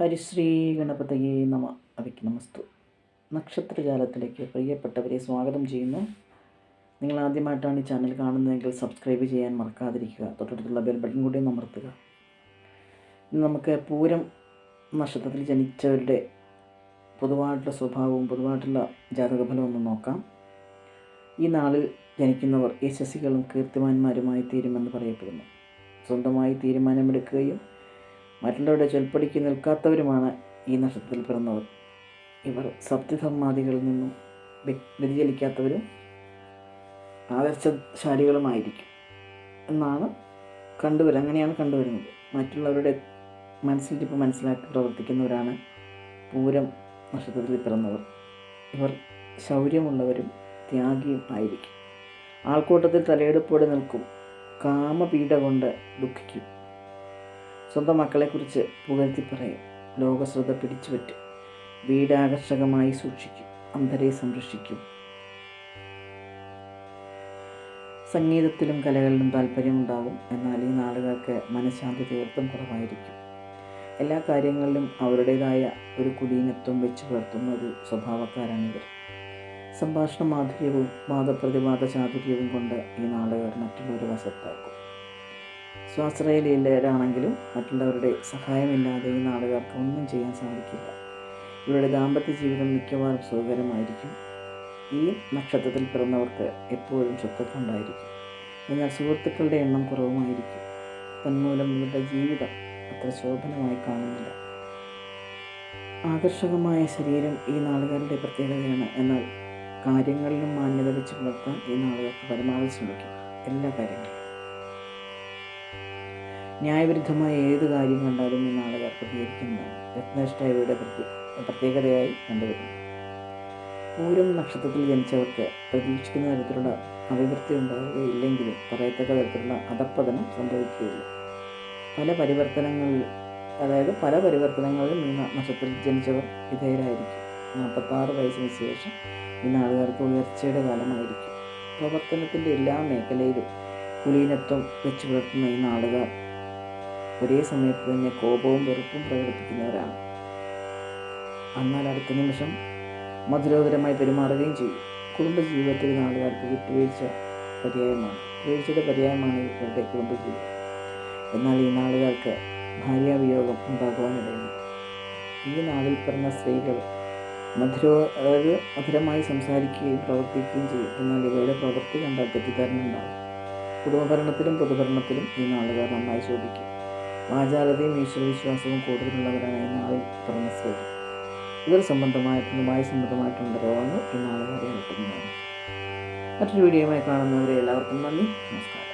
ഹരിശ്രീ ഗണപതയെ നമ. അവയ്ക്ക് നമസ്തു. നക്ഷത്രജാലത്തിലേക്ക് പ്രിയപ്പെട്ടവരെ സ്വാഗതം ചെയ്യുന്നു. നിങ്ങൾ ആദ്യമായിട്ടാണ് ഈ ചാനൽ കാണുന്നതെങ്കിൽ സബ്സ്ക്രൈബ് ചെയ്യാൻ മറക്കാതിരിക്കുക. തൊട്ടടുത്തുള്ള ബെൽ ബട്ടൺ കൂടി അമർത്തുക. നമുക്ക് പൂരം നക്ഷത്രത്തിൽ ജനിച്ചവരുടെ പൊതുവായിട്ടുള്ള സ്വഭാവവും പൊതുവായിട്ടുള്ള ജാതകഫലവും ഒന്ന് നോക്കാം. ഈ നാളിൽ ജനിക്കുന്നവർ യശസ്സികളും കീർത്തിമാന്മാരുമായി തീരുമെന്ന് പറയപ്പെടുന്നു. സ്വന്തമായി തീരുമാനമെടുക്കുകയും മറ്റുള്ളവരുടെ ചൊൽപ്പടിക്ക് നിൽക്കാത്തവരുമാണ് ഈ നക്ഷത്രത്തിൽ പിറന്നവർ. ഇവർ നിന്നും വ്യതിചലിക്കാത്തവരും ആദർശശാലികളുമായിരിക്കും. എന്നാണ് കണ്ടുവരുന്നത് അങ്ങനെയാണ് കണ്ടുവരുന്നത്. മറ്റുള്ളവരുടെ മനസ്സിലിപ്പോൾ മനസ്സിലാക്കി പ്രവർത്തിക്കുന്നവരാണ് പൂരം നക്ഷത്രത്തിൽ പിറന്നവർ. ഇവർ ശൗര്യമുള്ളവരും ത്യാഗിയും ആയിരിക്കും. ആൾക്കൂട്ടത്തിൽ തലയെടുപ്പോടെ നിൽക്കും. കാമപീഠ കൊണ്ട് ദുഃഖിക്കും. സ്വന്തം മക്കളെക്കുറിച്ച് പുകഴ്ത്തി പറയും. ലോകശ്രദ്ധ പിടിച്ചുപറ്റും. വീടാകർഷകമായി സൂക്ഷിക്കും. അന്ധരെ സംരക്ഷിക്കും. സംഗീതത്തിലും കലകളിലും താല്പര്യമുണ്ടാകും എന്നാൽ ഈ നാടുകൾക്ക് മനഃശാന്തി തീർത്തും കുറവായിരിക്കും. എല്ലാ കാര്യങ്ങളിലും അവരുടേതായ ഒരു കുലീനത്വം വെച്ച് പുലർത്തുന്ന ഒരു സ്വഭാവക്കാരാണിവർ സംഭാഷണ മാധുര്യവും വാദപ്രതിവാദ ചാതുര്യവും കൊണ്ട് ഈ നാളുകാർ മറ്റുള്ളവരെ വശത്താക്കും. സ്വാശ്രയലീലരാണെങ്കിലും മറ്റുള്ളവരുടെ സഹായമില്ലാതെ ഈ നാടുകാർക്ക് ഒന്നും ചെയ്യാൻ സാധിക്കില്ല. ഇവരുടെ ദാമ്പത്യ ജീവിതം മിക്കവാറും സുഖകരമായിരിക്കും. ഈ നക്ഷത്രത്തിൽ പിറന്നവർക്ക് എപ്പോഴും സ്വത്വം ഉണ്ടായിരിക്കും. എന്നാൽ സുഹൃത്തുക്കളുടെ എണ്ണം കുറവുമായിരിക്കും. തന്മൂലം ഇവരുടെ ജീവിതം അത്ര ശോഭനമായി കാണുന്നില്ല. ആകർഷകമായ ശരീരം ഈ നാളുകാരുടെ പ്രത്യേകതയാണ്. എന്നാൽ കാര്യങ്ങളിലും മാന്യത വെച്ച് പുലർത്താൻ ഈ നാളുകാർക്ക് പരമാവധി ശ്രമിക്കും. എല്ലാ കാര്യങ്ങളിലും. ന്യായവിരുദ്ധമായ ഏത് കാര്യം കണ്ടാലും ഈ നാളുകാർ പ്രതികരിക്കുന്നതാണ് രത്നനിഷ്ഠയുടെ പ്രത്യേകതയായി കണ്ടുവരുന്നു. പൂരം നക്ഷത്രത്തിൽ ജനിച്ചവർക്ക് പ്രതീക്ഷിക്കുന്ന തരത്തിലുള്ള അഭിവൃദ്ധി ഉണ്ടാവുകയില്ലെങ്കിലും പറയത്തക്ക തരത്തിലുള്ള അധപ്പതനം സംഭവിക്കുകയില്ല. പല പരിവർത്തനങ്ങളിൽ അതായത് പല പരിവർത്തനങ്ങളിലും ഈ നക്ഷത്രത്തിൽ ജനിച്ചവർ വിധേയരായിരിക്കും. നാൽപ്പത്താറ് വയസ്സിന് ശേഷം ഈ നാടുകാർക്ക് ഉയർച്ചയുടെ കാലമായിരിക്കും. പ്രവർത്തനത്തിന്റെ എല്ലാ മേഖലയിലും കുലീനത്വം വെച്ച് പുലർത്തുന്ന ഈ നാളുകാർ ഒരേ സമയത്ത് തന്നെ കോപവും വെറുപ്പും പ്രകടിപ്പിക്കുന്നവരാണ് എന്നാൽ അടുത്ത നിമിഷം മധുരോധരമായി പെരുമാറുകയും ചെയ്യും കുടുംബജീവിതത്തിൽ നാളുകാർക്ക് വിട്ടുവീഴ്ച പര്യായമാണ്. വീഴ്ചയുടെ പര്യായമാണ് ഇവരുടെ കുടുംബജീവിതം. എന്നാൽ ഈ നാളുകാർക്ക് ഭാര്യാവിയോഗം ഉണ്ടാകുവാനിടയുണ്ട്. ഈ നാളിൽ പിറന്ന സ്ത്രീകൾ മധുര അതായത് മധുരമായി സംസാരിക്കുകയും പ്രവർത്തിക്കുകയും ചെയ്യും. എന്നാൽ ഇവയുടെ പ്രവൃത്തി കണ്ടാൽ തെറ്റിദ്ധാരണ ഉണ്ടാകും. കുടുംബഭരണത്തിലും പൊതുഭരണത്തിലും ഈ നാളുകാർ നന്നായി ശോഭിക്കും. വാചാലതയും ഈശ്വരവിശ്വാസവും കൂടുതലുള്ളവരാണ് നാളിൽ പറഞ്ഞ സ്ത്രീകൾ. ഇവർ സംബന്ധമായിട്ടും വായു സംബന്ധമായിട്ടുള്ള രോഗങ്ങൾ ഈ നാളുകാരെ അലട്ടുന്നതാണ് മറ്റൊരു വീഡിയോയുമായി കാണുന്നവരെ എല്ലാവർക്കും നന്ദി. നമസ്കാരം.